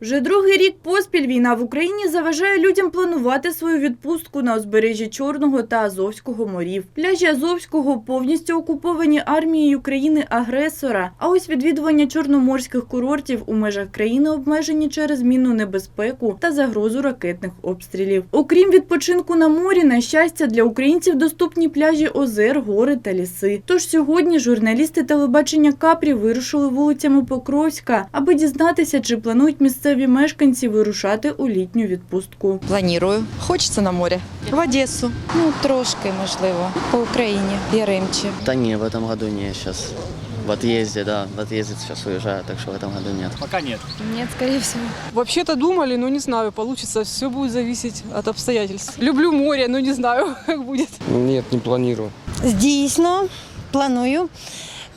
Вже другий рік поспіль війна в Україні заважає людям планувати свою відпустку на узбережжі Чорного та Азовського морів. Пляжі Азовського повністю окуповані армією країни-агресора. А ось відвідування чорноморських курортів у межах країни обмежені через мінну небезпеку та загрозу ракетних обстрілів. Окрім відпочинку на морі, на щастя, для українців доступні пляжі озер, гори та ліси. Тож сьогодні журналісти телебачення Капрі вирушили вулицями Покровська, аби дізнатися, чи планують місцеві мешканці вирушати у літню відпустку. Планирую. Хочеться на море. В Одесу. Ну, трошки, можливо, по Україні, Яремче. Да не, в этом году не, сейчас в отъезде, да, в отъезде сейчас уезжаю, так что в этом году нет. Пока нет. Нет, скорее всего. Вообще-то думали, но не знаю, получится. Все будет зависеть от обстоятельств. Люблю море, но не знаю, как будет. Нет, не планирую. Дійсно, планую.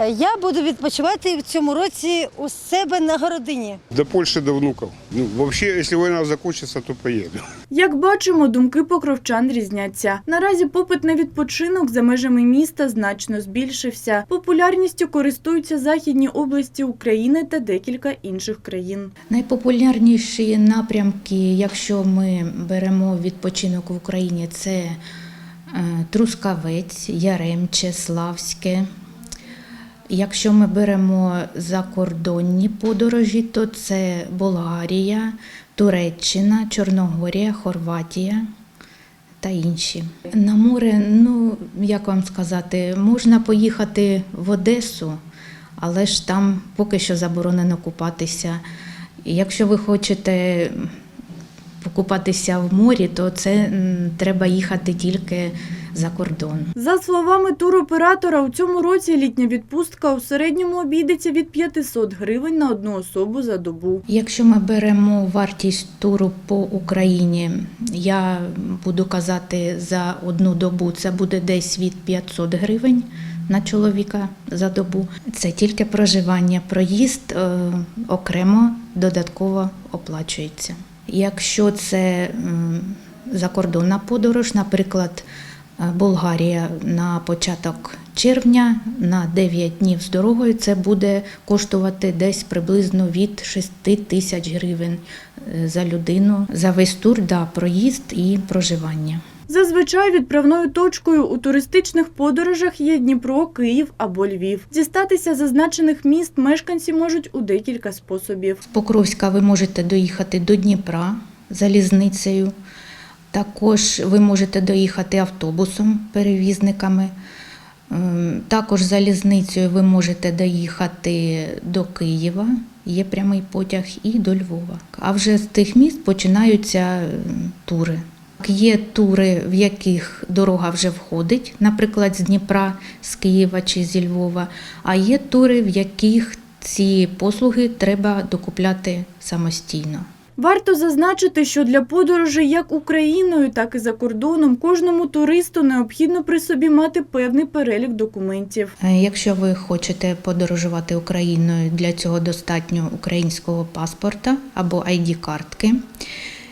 Я буду відпочивати в цьому році у себе на городині. До Польши, до внуков. Ну, вообще, если война закончится, то поеду. Як бачимо, думки покровчан різняться. Наразі попит на відпочинок за межами міста значно збільшився. Популярністю користуються західні області України та декілька інших країн. Найпопулярніші напрямки, якщо ми беремо відпочинок в Україні, це е, Трускавець, Яремче, Славське. Якщо ми беремо закордонні подорожі, то це Болгарія, Туреччина, Чорногорія, Хорватія та інші. На море, ну як вам сказати, можна поїхати в Одесу, але ж там поки що заборонено купатися. Якщо ви хочете покупатися в морі, то це треба їхати тільки за кордон. За словами туроператора, у цьому році літня відпустка у середньому обійдеться від 500 гривень на одну особу за добу. Якщо ми беремо вартість туру по Україні, я буду казати за одну добу, це буде десь від 500 гривень на чоловіка за добу. Це тільки проживання, проїзд е, окремо додатково оплачується. Якщо це закордонна подорож, наприклад, е, Болгарія на початок червня на 9 днів з дорогою, це буде коштувати десь приблизно від 6 тисяч гривень е, за людину за весь тур, да, проїзд і проживання. Зазвичай відправною точкою у туристичних подорожах є Дніпро, Київ або Львів. Дістатися зазначених міст мешканці можуть у декілька способів. З Покровська ви можете доїхати до Дніпра залізницею. Також ви можете доїхати автобусом, перевізниками. Ем, Також залізницею ви можете доїхати до Києва, є прямий потяг, і до Львова. А вже з тих міст починаються ем, тури. Є тури, в яких дорога вже входить, наприклад, з Дніпра, з Києва чи зі Львова, а є тури, в яких ці послуги треба докупляти самостійно. Варто зазначити, що для подорожей як Україною, так і за кордоном кожному туристу необхідно при собі мати певний перелік документів. Е, Якщо ви хочете подорожувати Україною, для цього достатньо українського паспорта або ID-картки.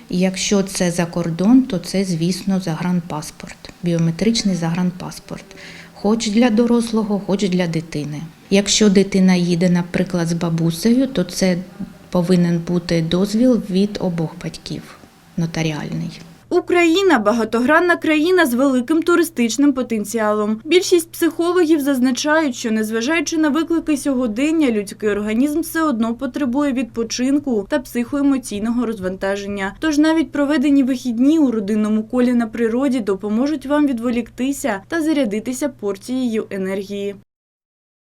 Якщо це за кордон, то це, звісно, загранпаспорт, біометричний загранпаспорт, хоч для дорослого, хоч для дитини. Якщо дитина їде, наприклад, з бабусею, то це повинен бути дозвіл від обох батьків нотаріальний. Україна багатогранна країна з великим туристичним потенціалом. Більшість психологів зазначають, що незважаючи на виклики сьогодення, людський організм все одно потребує відпочинку та психоемоційного розвантаження. Тож навіть проведені вихідні у родинному колі на природі допоможуть вам відволіктися та зарядитися порцією енергії.